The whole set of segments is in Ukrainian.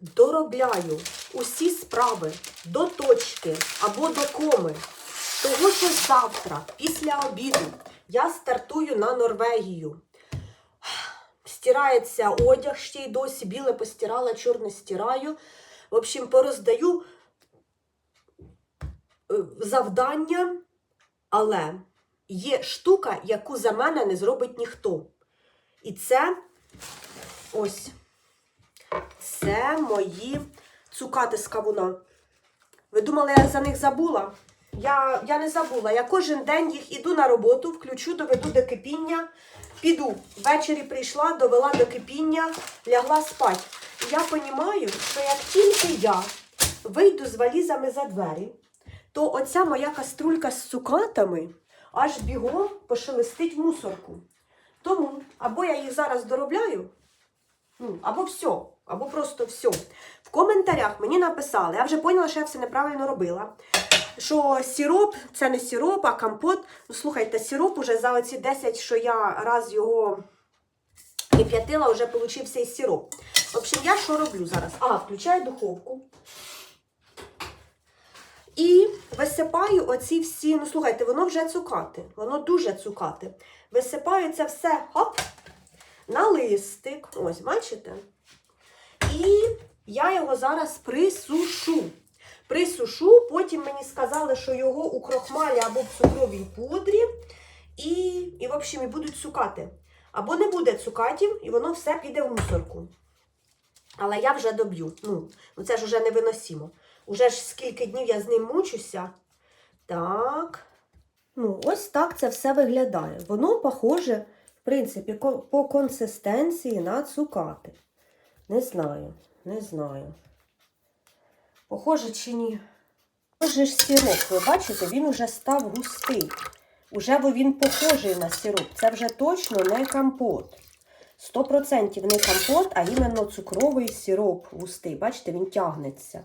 доробляю усі справи до точки або до коми. Того, що завтра, після обіду, я стартую на Норвегію. Стирається одяг ще й досі, біле постирала, чорне стираю. В общем, пороздаю е, завдання, але є штука, яку за мене не зробить ніхто. І це ось це мої цукати з кавуна. Ви думали, я за них забула? Я, я не забула. Я кожен день їх іду на роботу, включу, доведу до кипіння, піду. Ввечері прийшла, довела до кипіння, лягла спати. Я розумію, що як тільки я вийду з валізами за двері, то оця моя каструлька з цукатами аж бігом пошелестить в мусорку. Тому або я їх зараз доробляю, ну, або все, або просто все. В коментарях мені написали, я вже поняла, що я все неправильно робила. Що сироп це не сироп, а компот. Ну, слухайте, сироп уже за оці 10, що я раз його кип'ятила, вже получився і сироп. В общем, я що роблю зараз? А, включаю духовку. І висипаю оці всі, ну слухайте, воно вже цукати, воно дуже цукати. Висипаю це все хоп, на листик. Ось, бачите? І я його зараз присушу. Присушу, потім мені сказали, що його у крохмалі або в цукровій пудрі. І, і в общем, і будуть цукати. Або не буде цукатів, і воно все піде в мусорку. Але я вже доб'ю. Ну, ну це ж вже невиносимо. Уже ж скільки днів я з ним мучуся. Так. Ну, ось так це все виглядає. Воно похоже, в принципі, по консистенції на цукати. Не знаю, не знаю. Похоже чи ні? Похоже ж сироп, ви бачите, він уже став густий. Уже бо він похожий на сироп. Це вже точно не компот. 100% не компот, а іменно цукровий сироп густий. Бачите, він тягнеться.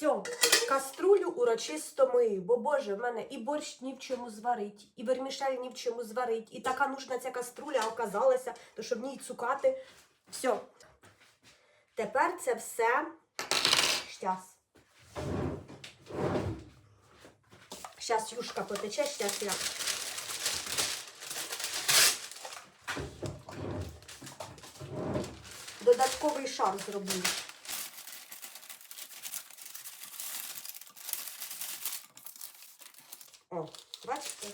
Все, каструлю урочисто мию, бо Боже, в мене і борщ ні в чому зварить, і вермішель ні в чому зварить, і така нужна ця каструля оказалася, то щоб в ній цукати. Все. Тепер це все щас. Щас юшка потече, щас я. Додатковий шар зроблю. О, бачите?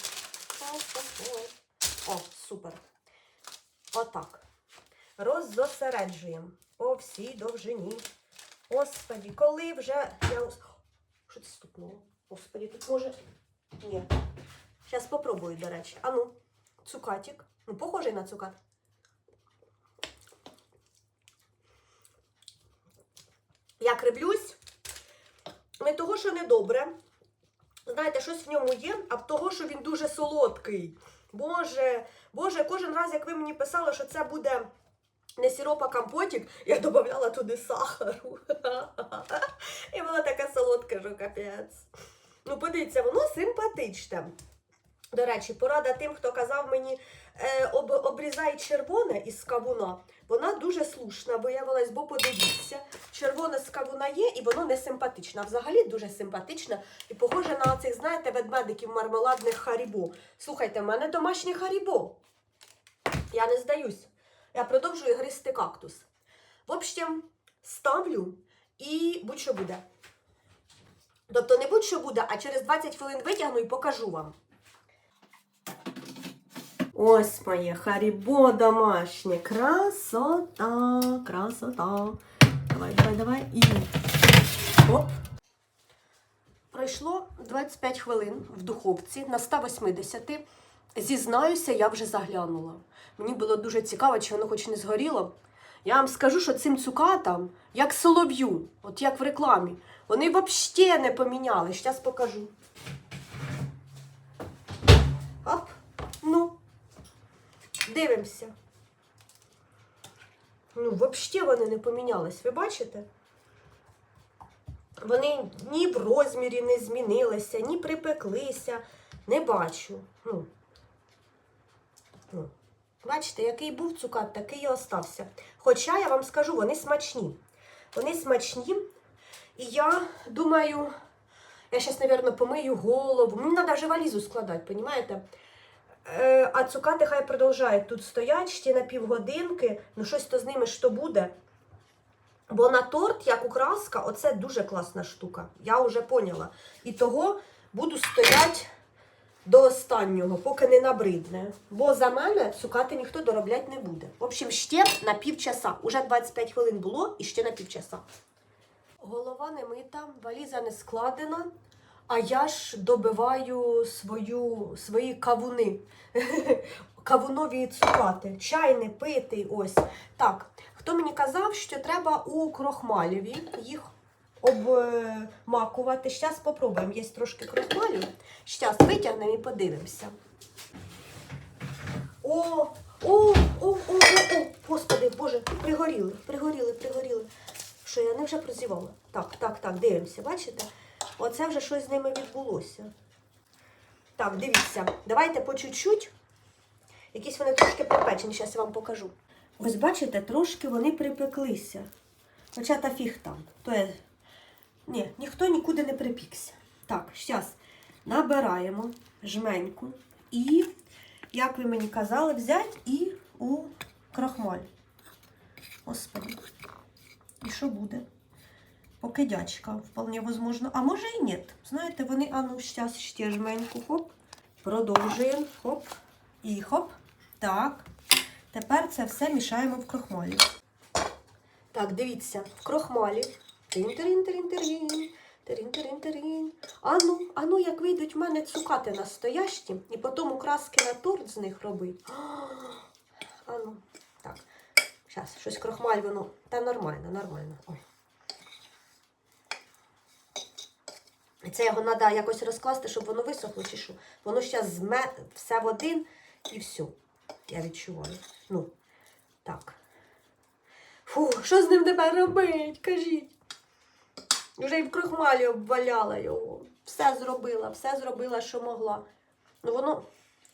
О, супер. Отак. Роззосереджуємо по всій довжині. Господі, коли вже я. Що це стукнуло? Господі, тут може. Ні. Зараз спробую, до речі. Ану, цукатик. Ну, похожий на цукат. Я кривлюсь. Не того, що недобре. Знаєте, щось в ньому є, а в того, що він дуже солодкий. Боже, Боже, кожен раз, як ви мені писали, що це буде не сироп, а компотик, я додавала туди сахару. І воно таке солодке, що капець. Ну, подивіться, воно симпатичне. До речі, порада тим, хто казав мені, е, об, обрізай червоне із кавуна. Вона дуже слушна виявилась, бо подивіться, червоне з кавуна є, і воно не симпатичне. Взагалі дуже симпатичне і похоже на цих, знаєте, ведмедиків мармеладних харібо. Слухайте, в мене домашнє харібо. Я не здаюсь. Я продовжую гризти кактус. В общем, ставлю і будь-що буде. Тобто не будь-що буде, а через 20 хвилин витягну і покажу вам. Ось моє харібо домашнє. Красота, красота. Давай, давай, давай. І. Оп. Пройшло 25 хвилин в духовці на 180. Зізнаюся, я вже заглянула. Мені було дуже цікаво, чи воно хоч не згоріло. Я вам скажу, що цим цукатам, як солов'ю, от як в рекламі, вони взагалі не поміняли. Зараз покажу. Оп, ну. Дивимося. Ну, взагалі вони не помінялись, ви бачите? Вони ні в розмірі не змінилися, ні припеклися. Не бачу. Ну, Бачите, який був цукат, такий і остався. Хоча я вам скажу, вони смачні. Вони смачні. І я думаю, я зараз, мабуть, помию голову. Мені треба вже валізу складати, розумієте? Е, а цукати хай продовжають тут стоять ще на півгодинки. Ну, щось то з ними що буде. Бо на торт, як украска, оце дуже класна штука. Я вже поняла. І того буду стояти до останнього, поки не набридне. Бо за мене цукати ніхто доробляти не буде. В общем, ще на півчаса. Уже 25 хвилин було і ще на півчаса. Голова не мита, валіза не складена, а я ж добиваю свою, свої кавуни. Кавунові цукати. Чай не питий. Ось. Так, хто мені казав, що треба у крохмаліві їх обмакувати. Зараз спробуємо. Є трошки крохмалю. Зараз витягнемо і подивимося. О, о, о, о, о, о, господи, боже, пригоріли, пригоріли, пригоріли. Що я не вже прозівала? Так, так, так, дивимося, бачите? Оце вже щось з ними відбулося. Так, дивіться, давайте по чуть-чуть. Якісь вони трошки припечені, зараз я вам покажу. Ось бачите, трошки вони припеклися. Хоча та фіг там. То є... Ні, ніхто нікуди не припікся. Так, зараз набираємо жменьку і, як ви мені казали, взяти і у крахмаль. Господи. І що буде? Покидячка, вполне возможно. А може і ні. Знаєте, вони, а ну, зараз ще жменьку, хоп. Продовжуємо. Хоп. І хоп. Так. Тепер це все мішаємо в крохмалі. Так, дивіться, в крохмалі. Тин-тирин-тирин-тирин. Тирин-тирин-тирин. Ану, ану, як вийдуть в мене цукати настоящі, і потім украски на торт з них робить. Ану, так. Зараз, щось крохмаль воно. Та нормально, нормально. Ой. Це його треба якось розкласти, щоб воно висохло, чи що. Воно зараз зме все в один і все. Я відчуваю. Ну, так. Фу, що з ним тепер робить? Кажіть. Вже і в крохмалі обваляла його. Все зробила, все зробила, що могла. Ну воно,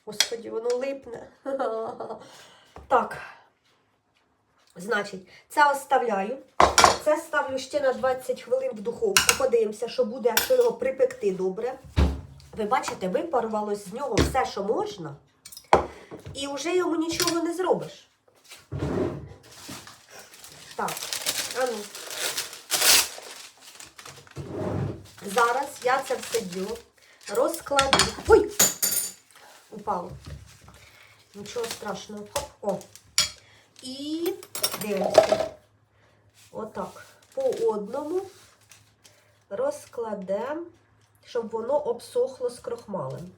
господі, воно липне. Так. Значить, це оставляю. Це ставлю ще на 20 хвилин в духовку. Подивимося, що буде, якщо його припекти добре. Ви бачите, випарувалось з нього все, що можна. І вже йому нічого не зробиш. Так, а ну. Зараз я це все діло розкладу. Ой! Упало. Нічого страшного. Хоп, о. І дивимося. Отак. По одному розкладемо, щоб воно обсохло з крохмалем.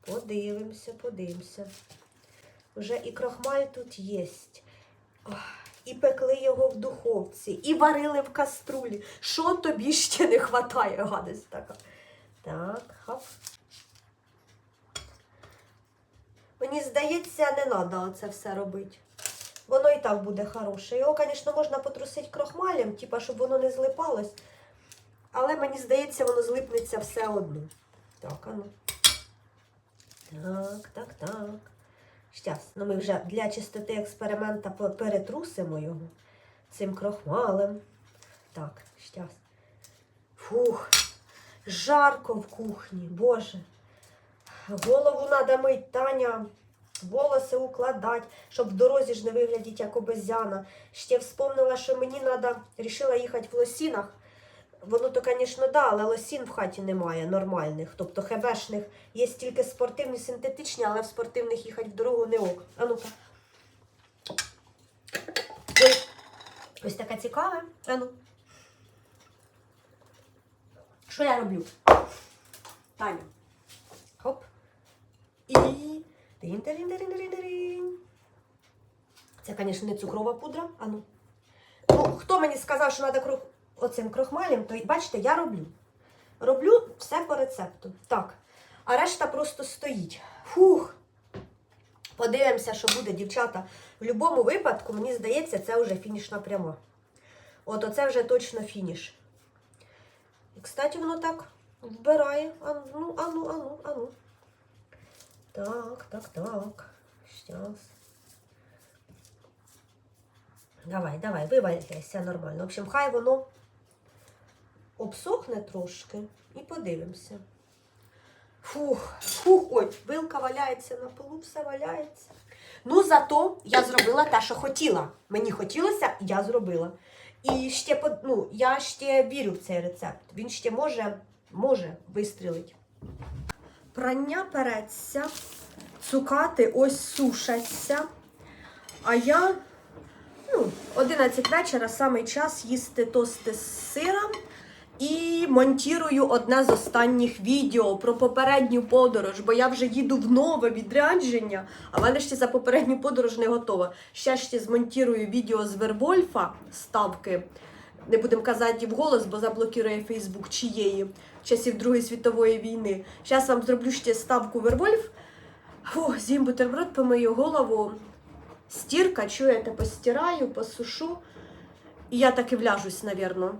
Подивимося, подивимося. Вже і крохмаль тут є. І пекли його в духовці, і варили в каструлі. Що тобі ще не вистачає, гадость така. Так, хап. Мені здається, не треба це все робити. Воно і так буде хороше. Його, звісно, можна потрусити крохмалем, типа, щоб воно не злипалось. Але мені здається, воно злипнеться все одно. Так, а ну. Так, так, так. Щас. Ну ми вже для чистоти експеримента перетрусимо його цим крохмалем. Так, щас. Фух, жарко в кухні, боже. Голову треба мить, Таня. Волоси укладати, щоб в дорозі ж не виглядіти як обезьяна. Ще вспомнила, що мені треба, рішила їхати в лосінах. Воно то, звісно, да, але лосін в хаті немає нормальних. Тобто хебешних. Є тільки спортивні, синтетичні, але в спортивних їхати в дорогу не ок. А ну-ка. Ой. Ось таке цікаве. А ну. Що я роблю? Таня. Хоп. І. Тин-тирин-тирин-тирин-тирин. Це, звісно, не цукрова пудра. А ну. Ну, хто мені сказав, що треба. Оцим крохмалем, то бачите, я роблю. Роблю все по рецепту. Так. А решта просто стоїть. Фух. Подивимося, що буде, дівчата. В будь-якому випадку, мені здається, це вже фінішна пряма. От оце вже точно фініш. І, кстати, воно так вбирає. А ну, а ну, а ну, а ну. Так, так, так. Щас. Давай, давай, виваляйся нормально. В общем, хай воно обсохне трошки і подивимося. Фух, фух, ой, вилка валяється на полу, все валяється. Ну, зато я зробила те, що хотіла. Мені хотілося, я зробила. І ще ну, я ще вірю в цей рецепт. Він ще може, може вистрілити. Прання переться, цукати ось сушаться. А я, ну, 11 вечора, саме час їсти тости з сиром. І монтірую одне з останніх відео про попередню подорож, бо я вже їду в нове відрядження, а в мене ще за попередню подорож не готова. Ще ще змонтірую відео з Вервольфа ставки. Не будемо казати вголос, бо заблокує Фейсбук чиєї часів Другої світової війни. Зараз вам зроблю ще ставку Вервольф. Фу, з'їм бутерброд, помию голову. Стірка, чуєте, постираю, посушу. І я так і вляжусь, навірно.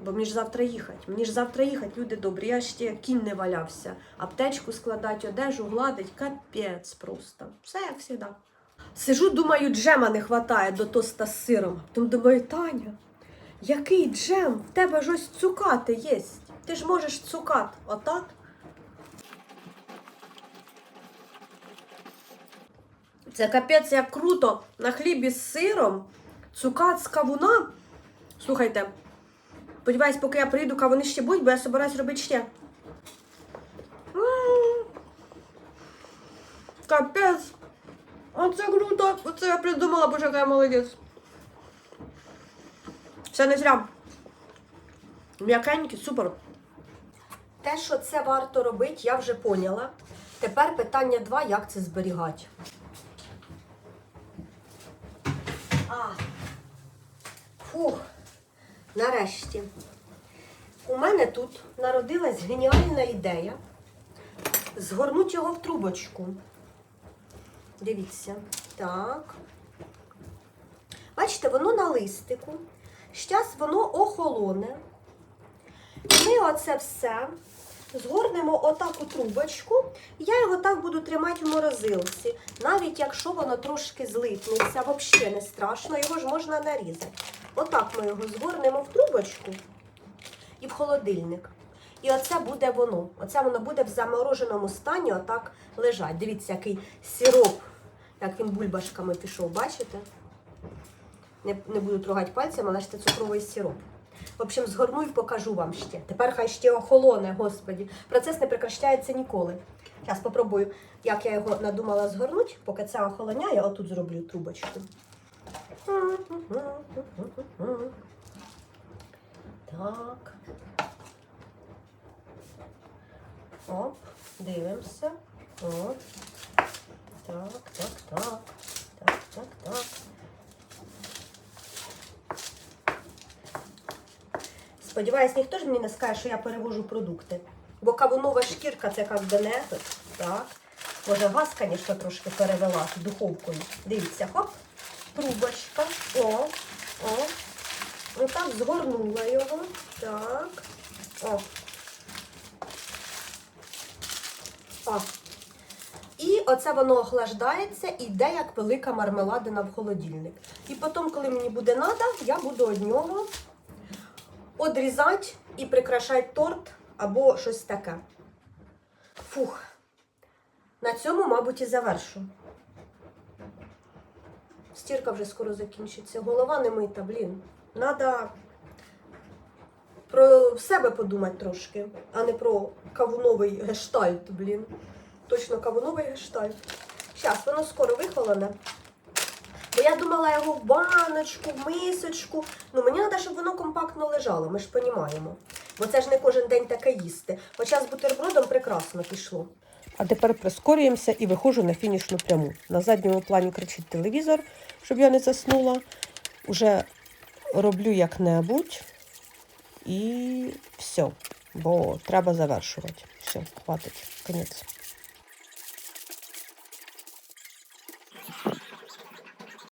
Бо мені ж завтра їхати. Мені ж завтра їхати, люди добрі. Я ще кінь не валявся. Аптечку складати, одежу гладить, капець просто. Все як завжди. Сижу, думаю, джема не вистачає до тоста з сиром. Потім думаю, Таня, який джем? В тебе ж ось цукати є. Ти ж можеш цукат. Отак. Це капець як круто. На хлібі з сиром, цукат з кавуна. Слухайте, сподіваюсь, поки я приїду, кавуни ще будуть, бо я собираюсь робити ще. Капець. Оце круто. Оце я придумала, боже, яка я молодець. Все не зря. М'якенький, супер. Те, що це варто робити, я вже поняла. Тепер питання два, як це зберігати. А. Фух. Нарешті. У мене тут народилась геніальна ідея згорнути його в трубочку. Дивіться. Так. Бачите, воно на листику. Зараз воно охолоне. Ми оце все згорнемо отак у трубочку. Я його так буду тримати в морозилці. Навіть якщо воно трошки злипнеться, взагалі не страшно, його ж можна нарізати. Отак ми його згорнемо в трубочку і в холодильник. І оце буде воно. Оце воно буде в замороженому стані отак лежать. Дивіться, який сироп, як він бульбашками пішов, бачите? Не, не буду трогати пальцем, але ж це цукровий сироп. В общем, згорну і покажу вам ще. Тепер хай ще охолоне, господі. Процес не прекращається ніколи. Зараз попробую, як я його надумала згорнути, поки це охолоняє, отут зроблю трубочку. Так. Оп, дивимося. От. Так, так, так. Так, так, так. Сподіваюсь, ніхто ж мені не скаже, що я перевожу продукти. Бо кавунова шкірка це як тут. Так. Може, газ, звісно, трошки перевела духовкою. Дивіться, хоп, трубочка. О, о. Отак згорнула його. Так. О. О. І оце воно охлаждається і йде як велика мармеладина в холодильник. І потім, коли мені буде треба, я буду від нього одрізати і прикрашати торт або щось таке. Фух. На цьому, мабуть, і завершу. Стірка вже скоро закінчиться. Голова не мита, блін. Надо про себе подумати трошки, а не про кавуновий гештальт, блін. Точно кавуновий гештальт. Зараз, воно скоро вихолоне. Бо я думала його в баночку, в мисочку. Ну, мені треба, щоб воно компактно лежало, ми ж розуміємо. Бо це ж не кожен день таке їсти. Хоча з бутербродом прекрасно пішло. А тепер прискорюємося і виходжу на фінішну пряму. На задньому плані кричить телевізор, щоб я не заснула. Уже роблю як-небудь і все. Бо треба завершувати. Все, хватить, конець.